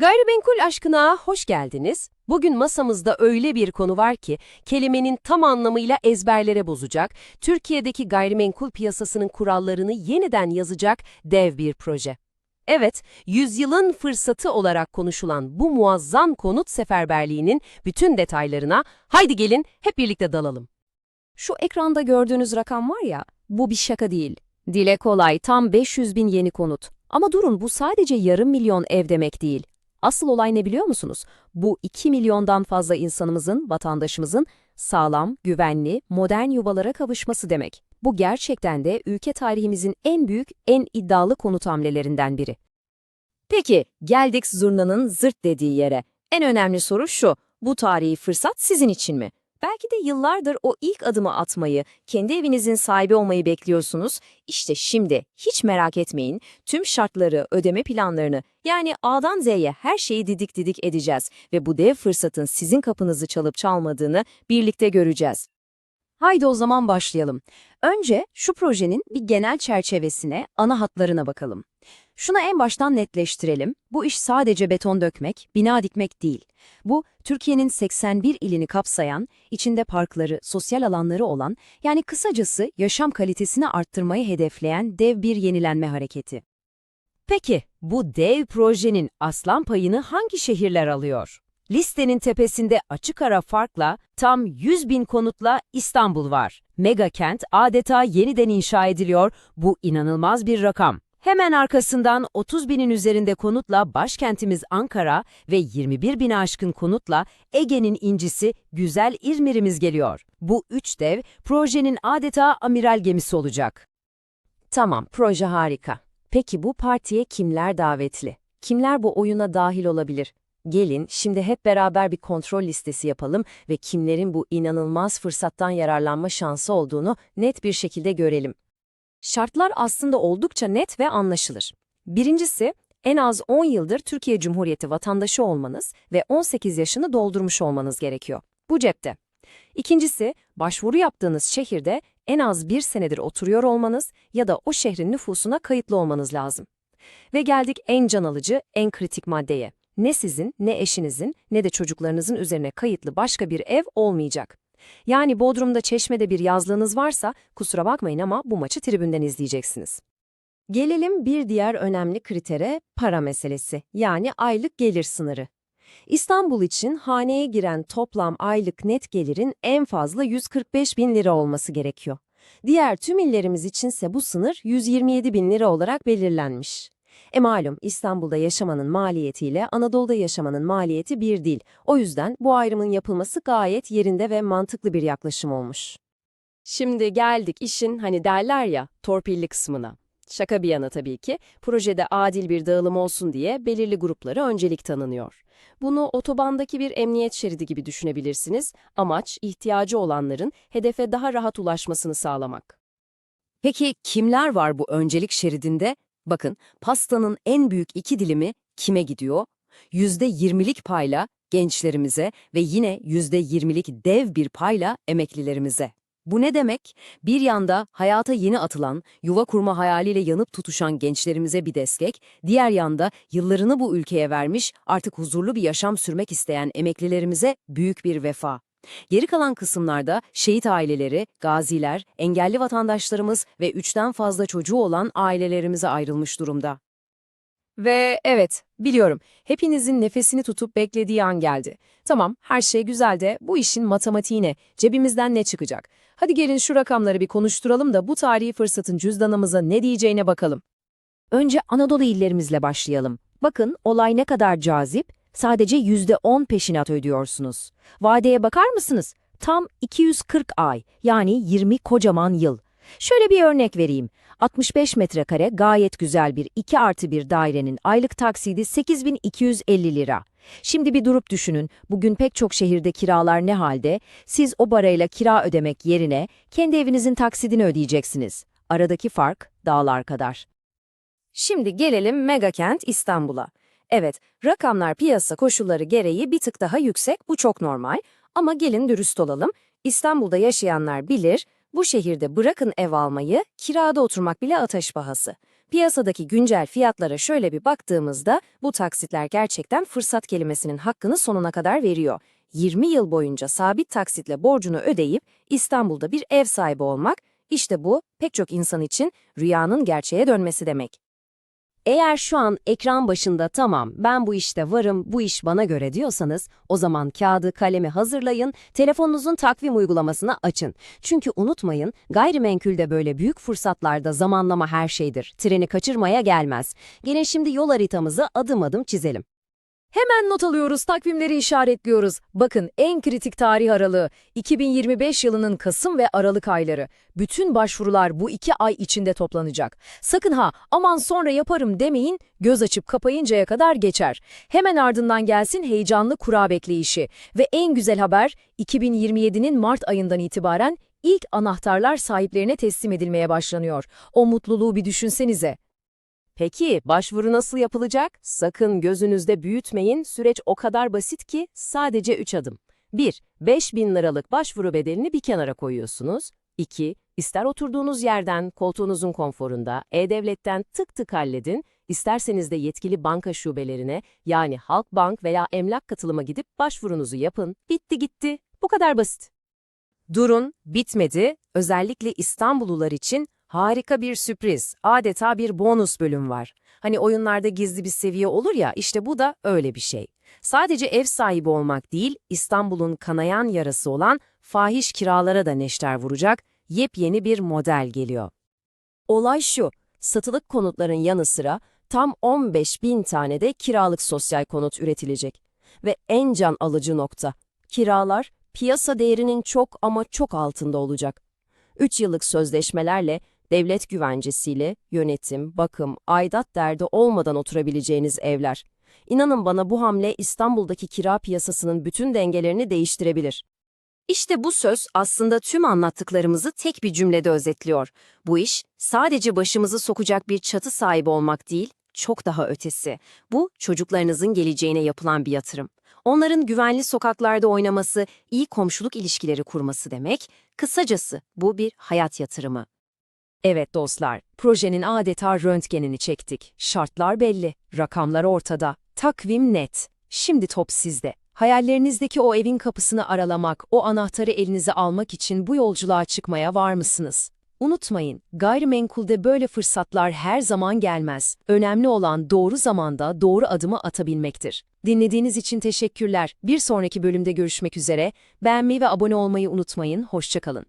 Gayrimenkul aşkına hoş geldiniz. Bugün masamızda öyle bir konu var ki kelimenin tam anlamıyla ezberlere bozacak, Türkiye'deki gayrimenkul piyasasının kurallarını yeniden yazacak dev bir proje. Evet, yüzyılın fırsatı olarak konuşulan bu muazzam konut seferberliğinin bütün detaylarına haydi gelin hep birlikte dalalım. Şu ekranda gördüğünüz rakam var ya, bu bir şaka değil. Dile kolay tam 500 bin yeni konut. Ama durun bu sadece yarım milyon ev demek değil. Asıl olay ne biliyor musunuz? Bu 2 milyondan fazla insanımızın, vatandaşımızın sağlam, güvenli, modern yuvalara kavuşması demek. Bu gerçekten de ülke tarihimizin en büyük, en iddialı konut hamlelerinden biri. Peki, geldik zurnanın zırt dediği yere. En önemli soru şu, bu tarihi fırsat sizin için mi? Belki de yıllardır o ilk adımı atmayı, kendi evinizin sahibi olmayı bekliyorsunuz. İşte şimdi hiç merak etmeyin. Tüm şartları, ödeme planlarını yani A'dan Z'ye her şeyi didik didik edeceğiz ve bu dev fırsatın sizin kapınızı çalıp çalmadığını birlikte göreceğiz. Haydi o zaman başlayalım. Önce şu projenin bir genel çerçevesine, ana hatlarına bakalım. Şunu en baştan netleştirelim. Bu iş sadece beton dökmek, bina dikmek değil. Bu, Türkiye'nin 81 ilini kapsayan, içinde parkları, sosyal alanları olan, yani kısacası yaşam kalitesini arttırmayı hedefleyen dev bir yenilenme hareketi. Peki, bu dev projenin aslan payını hangi şehirler alıyor? Listenin tepesinde açık ara farkla tam 100 bin konutla İstanbul var. Mega kent adeta yeniden inşa ediliyor. Bu inanılmaz bir rakam. Hemen arkasından 30 binin üzerinde konutla başkentimiz Ankara ve 21 bini aşkın konutla Ege'nin incisi güzel İzmir'imiz geliyor. Bu üç dev projenin adeta amiral gemisi olacak. Tamam, proje harika. Peki bu partiye kimler davetli? Kimler bu oyuna dahil olabilir? Gelin şimdi hep beraber bir kontrol listesi yapalım ve kimlerin bu inanılmaz fırsattan yararlanma şansı olduğunu net bir şekilde görelim. Şartlar aslında oldukça net ve anlaşılır. Birincisi, en az 10 yıldır Türkiye Cumhuriyeti vatandaşı olmanız ve 18 yaşını doldurmuş olmanız gerekiyor. Bu cepte. İkincisi, başvuru yaptığınız şehirde en az bir senedir oturuyor olmanız ya da o şehrin nüfusuna kayıtlı olmanız lazım. Ve geldik en can alıcı, en kritik maddeye. Ne sizin, ne eşinizin, ne de çocuklarınızın üzerine kayıtlı başka bir ev olmayacak. Yani Bodrum'da Çeşme'de bir yazlığınız varsa kusura bakmayın ama bu maçı tribünden izleyeceksiniz. Gelelim bir diğer önemli kritere para meselesi yani aylık gelir sınırı. İstanbul için haneye giren toplam aylık net gelirin en fazla 145 bin lira olması gerekiyor. Diğer tüm illerimiz içinse bu sınır 127 bin lira olarak belirlenmiş. E malum İstanbul'da yaşamanın maliyetiyle Anadolu'da yaşamanın maliyeti bir değil. O yüzden bu ayrımın yapılması gayet yerinde ve mantıklı bir yaklaşım olmuş. Şimdi geldik işin hani derler ya torpilli kısmına. Şaka bir yana tabii ki, projede adil bir dağılım olsun diye belirli gruplara öncelik tanınıyor. Bunu otobandaki bir emniyet şeridi gibi düşünebilirsiniz. Amaç, ihtiyacı olanların hedefe daha rahat ulaşmasını sağlamak. Peki kimler var bu öncelik şeridinde? Bakın, pastanın en büyük iki dilimi kime gidiyor? %20'lik payla gençlerimize ve yine %20'lik dev bir payla emeklilerimize. Bu ne demek? Bir yanda hayata yeni atılan, yuva kurma hayaliyle yanıp tutuşan gençlerimize bir destek, diğer yanda yıllarını bu ülkeye vermiş, artık huzurlu bir yaşam sürmek isteyen emeklilerimize büyük bir vefa. Geri kalan kısımlarda şehit aileleri, gaziler, engelli vatandaşlarımız ve üçten fazla çocuğu olan ailelerimize ayrılmış durumda. Ve evet, biliyorum, hepinizin nefesini tutup beklediği an geldi. Tamam, her şey güzel de bu işin matematiği ne? Cebimizden ne çıkacak? Hadi gelin şu rakamları bir konuşturalım da bu tarihi fırsatın cüzdanımıza ne diyeceğine bakalım. Önce Anadolu illerimizle başlayalım. Bakın olay ne kadar cazip. Sadece %10 peşinat ödüyorsunuz. Vadeye bakar mısınız? Tam 240 ay, yani 20 kocaman yıl. Şöyle bir örnek vereyim. 65 metrekare gayet güzel bir 2 artı 1 dairenin aylık taksidi 8250 lira. Şimdi bir durup düşünün, bugün pek çok şehirde kiralar ne halde? Siz o parayla kira ödemek yerine kendi evinizin taksidini ödeyeceksiniz. Aradaki fark dağlar kadar. Şimdi gelelim megakent İstanbul'a. Evet, rakamlar piyasa koşulları gereği bir tık daha yüksek, bu çok normal. Ama gelin dürüst olalım, İstanbul'da yaşayanlar bilir, bu şehirde bırakın ev almayı, kirada oturmak bile ateş pahası. Piyasadaki güncel fiyatlara şöyle bir baktığımızda bu taksitler gerçekten fırsat kelimesinin hakkını sonuna kadar veriyor. 20 yıl boyunca sabit taksitle borcunu ödeyip İstanbul'da bir ev sahibi olmak, işte bu pek çok insan için rüyanın gerçeğe dönmesi demek. Eğer şu an ekran başında tamam ben bu işte varım, bu iş bana göre diyorsanız o zaman kağıdı kalemi hazırlayın, telefonunuzun takvim uygulamasını açın. Çünkü unutmayın gayrimenkulde böyle büyük fırsatlarda zamanlama her şeydir. Treni kaçırmaya gelmez. Gelin şimdi yol haritamızı adım adım çizelim. Hemen not alıyoruz, takvimleri işaretliyoruz. Bakın en kritik tarih aralığı 2025 yılının Kasım ve Aralık ayları. Bütün başvurular bu iki ay içinde toplanacak. Sakın ha aman sonra yaparım demeyin, göz açıp kapayıncaya kadar geçer. Hemen ardından gelsin heyecanlı kura bekleyişi. Ve en güzel haber 2027'nin Mart ayından itibaren ilk anahtarlar sahiplerine teslim edilmeye başlanıyor. O mutluluğu bir düşünsenize. Peki başvuru nasıl yapılacak? Sakın gözünüzde büyütmeyin, süreç o kadar basit ki sadece 3 adım. 1. 5000 liralık başvuru bedelini bir kenara koyuyorsunuz. 2. İster oturduğunuz yerden, koltuğunuzun konforunda, E-Devlet'ten tık tık halledin, isterseniz de yetkili banka şubelerine yani Halkbank veya emlak katılıma gidip başvurunuzu yapın. Bitti gitti. Bu kadar basit. Durun, bitmedi. Özellikle İstanbullular için harika bir sürpriz, adeta bir bonus bölüm var. Hani oyunlarda gizli bir seviye olur ya, işte bu da öyle bir şey. Sadece ev sahibi olmak değil, İstanbul'un kanayan yarası olan fahiş kiralara da neşter vuracak yepyeni bir model geliyor. Olay şu, satılık konutların yanı sıra tam 15 bin tane de kiralık sosyal konut üretilecek. Ve en can alıcı nokta, kiralar piyasa değerinin çok ama çok altında olacak. 3 yıllık sözleşmelerle, devlet güvencesiyle, yönetim, bakım, aidat derdi olmadan oturabileceğiniz evler. İnanın bana bu hamle İstanbul'daki kira piyasasının bütün dengelerini değiştirebilir. İşte bu söz aslında tüm anlattıklarımızı tek bir cümlede özetliyor. Bu iş sadece başımızı sokacak bir çatı sahibi olmak değil, çok daha ötesi. Bu çocuklarınızın geleceğine yapılan bir yatırım. Onların güvenli sokaklarda oynaması, iyi komşuluk ilişkileri kurması demek. Kısacası bu bir hayat yatırımı. Evet dostlar, projenin adeta röntgenini çektik. Şartlar belli, rakamlar ortada, takvim net. Şimdi top sizde. Hayallerinizdeki o evin kapısını aralamak, o anahtarı elinize almak için bu yolculuğa çıkmaya var mısınız? Unutmayın, gayrimenkulde böyle fırsatlar her zaman gelmez. Önemli olan doğru zamanda doğru adımı atabilmektir. Dinlediğiniz için teşekkürler. Bir sonraki bölümde görüşmek üzere. Beğenmeyi ve abone olmayı unutmayın. Hoşçakalın.